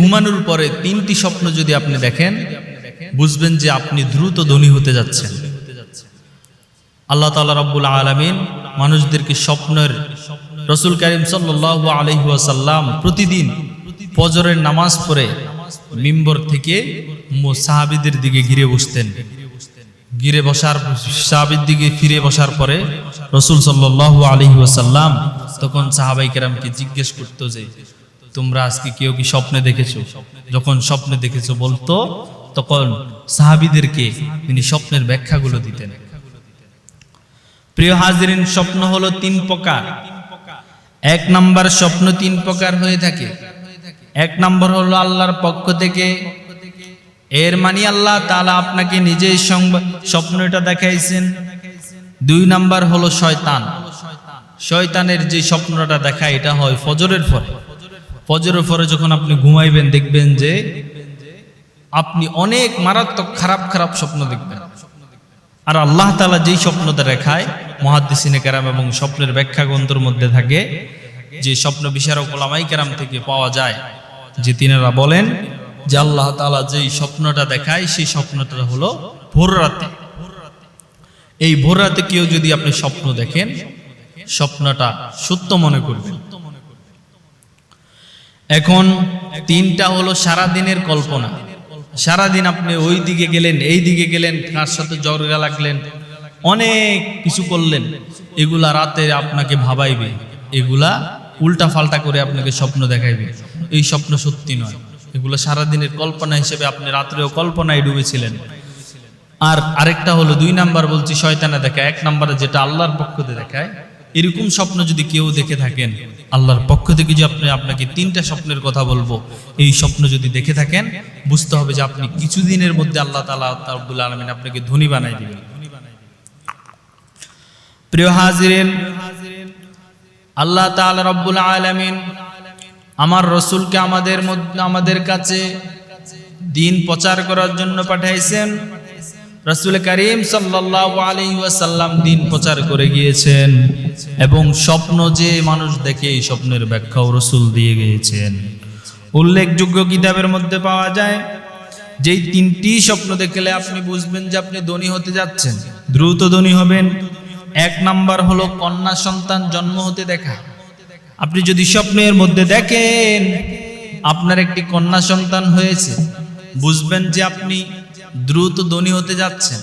ঘুমানোর পরে তিনটি স্বপ্ন যদি আপনি দেখেন, বুঝবেন যে আপনি দ্রুত ধনী হতে যাচ্ছেন। আল্লাহ তালা রব্বুল আলমিন মানুষদেরকে স্বপ্নের রসুল করিম সাল্লাহ আলহিহাসাল্লাম প্রতিদিন ফজরের নামাজ পড়ে মিম্বর থেকে সাহাবিদের দিকে ঘিরে বসতেন। ঘিরে বসার, সাহাবির দিকে ফিরে বসার পরে রসুল সাল্লাহ আলহি ওয়াসাল্লাম তখন সাহাবাই কেরামকে জিজ্ঞেস করতো যে তোমরা আজকে কেউ কি স্বপ্নে দেখেছ? যখন স্বপ্নে দেখেছ বলতো, তখন সাহাবিদেরকে তিনি স্বপ্নের ব্যাখ্যাগুলো দিতেন। প্রিয় হাজিরিন, স্বপ্ন হলো তিন প্রকার। এক নাম্বার স্বপ্ন তিন প্রকার হয়ে থাকে। এক নাম্বার হলো আল্লাহর পক্ষ থেকে। এর মানে আল্লাহ তাআলা আপনাকে নিজেই সংবাদ স্বপ্নটা দেখাইছেন। দুই নাম্বার হলো শয়তান। শয়তানের যে স্বপ্নটা দেখা এটা হয় ফজরের পরে। ফজরের পরে যখন আপনি ঘুমাইবেন, দেখবেন যে আপনি অনেক মারাত্মক খারাপ খারাপ স্বপ্ন দেখবেন। আর আল্লাহ তাআলা যেই স্বপ্নটা দেখায়, মহাদ্দিসিনে কেরাম এবং স্বপ্নের ব্যাখ্যা গ্রন্থের মধ্যে থাকে যে স্বপ্ন বিশারক ওলামাই কেরাম থেকে পাওয়া যায়, যে তিনারা বলেন যে আল্লাহ তালা যেই স্বপ্নটা দেখায়, সেই স্বপ্নটা হলো ভোর রাতে। এই ভোর রাতে কেউ যদি আপনি স্বপ্ন দেখেন, স্বপ্নটা সত্য মনে করবেন। এখন তিনটা হলো সারা দিনের কল্পনা। সারাদিন আপনি ওই দিকে গেলেন, এই দিকে গেলেন, কার সাথে জরগা লাগলেন অনেক কিছু করলেন, এগুলা রাতে আপনাকে ভাবাইবে, এগুলা উল্টা ফাল্টা করে আপনাকে স্বপ্ন দেখাইবে। এই স্বপ্ন সত্যি নয়, এগুলো সারাদিনের কল্পনা হিসেবে আপনি রাত্রেও কল্পনায় ডুবেছিলেন। আর আরেকটা হলো দুই নাম্বার বলছি, শয়তানা দেখা এক নাম্বারে যেটা আল্লাহর পক্ষতে দেখায় এরকম স্বপ্ন যদি কেউ দেখে থাকেন, আল্লাহর পক্ষ থেকে যে আপনি আপনাকে তিনটা স্বপ্নের কথা বলব, এই স্বপ্ন যদি দেখে থাকেন, বুঝতে হবে যে আপনি কিছুদিনের মধ্যে আল্লাহ তালা তাবুল আলমিন আপনাকে ধনী বানাই দিবেন। প্রিয় হাজিরেন, আল্লাহ তাআলা রব্বুল আলামিন আমার রসুলকে আমাদের মধ্যে আমাদের কাছে দিন প্রচার করার জন্য পাঠাইছেন। রসুল করিম সাল্লাল্লাহু আলাইহি দিন প্রচার করে গিয়েছেন এবং স্বপ্ন যে মানুষ দেখে এই স্বপ্নের ব্যাখ্যাও রসুল দিয়ে গিয়েছেন। উল্লেখযোগ্য কিতাবের মধ্যে পাওয়া যায়, যেই তিনটি স্বপ্ন দেখলে আপনি বুঝবেন যে আপনি ধনী হতে যাচ্ছেন, দ্রুত ধনী হবেন। এক নাম্বার হলো কন্যা সন্তান জন্ম হতে দেখা। আপনি যদি স্বপ্নের মধ্যে দেখেন, আপনার একটি কন্যা সন্তান হয়েছে, বুঝবেন যে আপনি দ্রুত ধনী হতে যাচ্ছেন।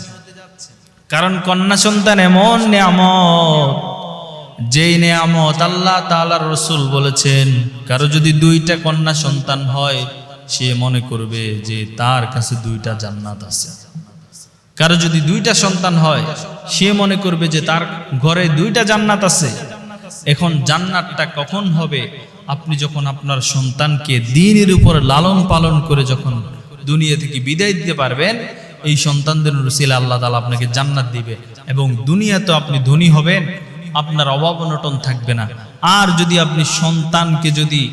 কারণ কন্যা সন্তান এমন নেয়ামত, যেই নেয়ামত আল্লাহ তাআলার রসুল বলেছেন, কারও যদি দুইটা কন্যা সন্তান হয়, সে মনে করবে যে তার কাছে দুইটা জান্নাত আছে। কারও যদি দুইটা সন্তান হয়, সে মনে করবে যে তার ঘরে দুইটা জান্নাত আছে। এখন জান্নাতটা কখন হবে? আপনি যখন আপনার সন্তানকে দিনের উপর লালন পালন করে যখন দুনিয়া থেকে বিদায় দিতে পারবেন, এই সন্তানদের রসিলা আল্লাহ তালা আপনাকে জান্নাত দিবে। এবং দুনিয়াতে আপনি ধনী হবেন, আপনার অভাব অনটন থাকবে না। আর যদি আপনি সন্তানকে যদি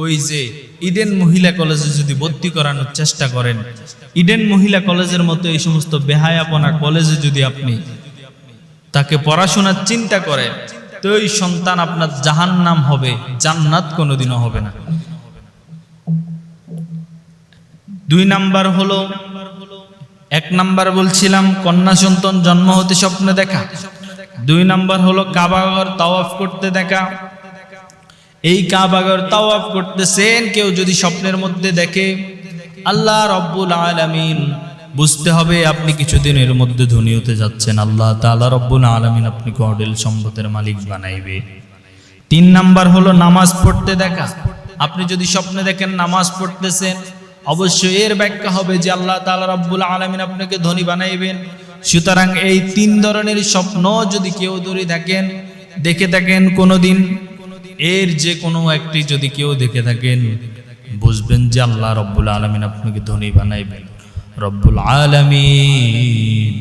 ওই যে ইডেন মহিলা কলেজে যদি ভর্তি করানোর চেষ্টা করেন, ইডেন মহিলা কলেজের মতো এই সমস্ত বেহায়াপনা কলেজে যদি আপনি তাকে পড়াশোনার চিন্তা করেন, তো ওই সন্তান আপনার জাহান নাম হবে, জান্নাত কোনোদিনও হবে না। দুই নাম্বার হলো, এক নাম্বার বলছিলাম, কন্যা সন্তান জন্ম হতে স্বপ্নে দেখা। দুই নাম্বার হলো কাবাগর তাওয়াফ করতে দেখা। এই কাবাগর তাওয়াফ করতেছেন, কেউ যদি স্বপ্নের মধ্যে দেখে, আল্লাহ রব্বুল আলামিন, বুঝতে হবে আপনি কিছুদিনের মধ্যে ধনী হতে যাচ্ছেন। আল্লাহ তাআলা রব্বুল আলামিন আপনি কডেল সম্পদের মালিক বানাইবে। তিন নাম্বার হলো, নামাজ পড়তে দেখা। আপনি যদি স্বপ্নে দেখেন, নামাজ পড়তেছেন অবশ্যই এর ব্যাখ্যা হবে যে আল্লাহ তাআলা রব্বুল আলামিন আপনাকে ধনী বানাইবেন। সুতরাং এই তিন ধরনের স্বপ্ন যদি কেউ ধরে থাকেন দেখে থাকেন কোনোদিন, এর যে কোনো একটি যদি কেউ দেখে থাকেন, বুঝবেন যে আল্লাহ রব্বুল আলমিন আপনাকে ধনী বানাইবেন। রব্বুল আলমিন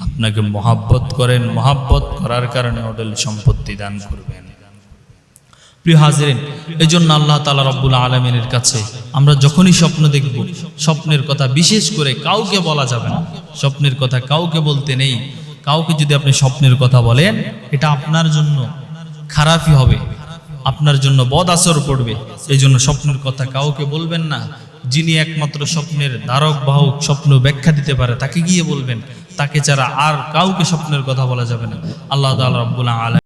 আপনাকে মহাব্বত করেন। মহাব্বত করার কারণে অডেল সম্পত্তি দান করবেন। প্রিয় হাজিরেন এই জন্য আল্লাহ তালা রব্বুল আলমিনের কাছে আমরা যখনই স্বপ্ন দেখব, স্বপ্নের কথা বিশেষ করে কাউকে বলা যাবে না। স্বপ্নের কথা কাউকে বলতে নেই। কাউকে যদি আপনি স্বপ্নের কথা বলেন, এটা আপনার জন্য খারাপই হবে, আপনার জন্য বদ আসর পড়বে। এই জন্য স্বপ্নের কথা কাউকে বলবেন না। যিনি একমাত্র স্বপ্নের ধারক, বাহক, স্বপ্ন ব্যাখ্যা দিতে পারে, তাকে গিয়ে বলবেন, তাকে ছাড়া আর কাউকে স্বপ্নের কথা বলা যাবে না। আল্লাহ তাআলা রাব্বুল আলামিন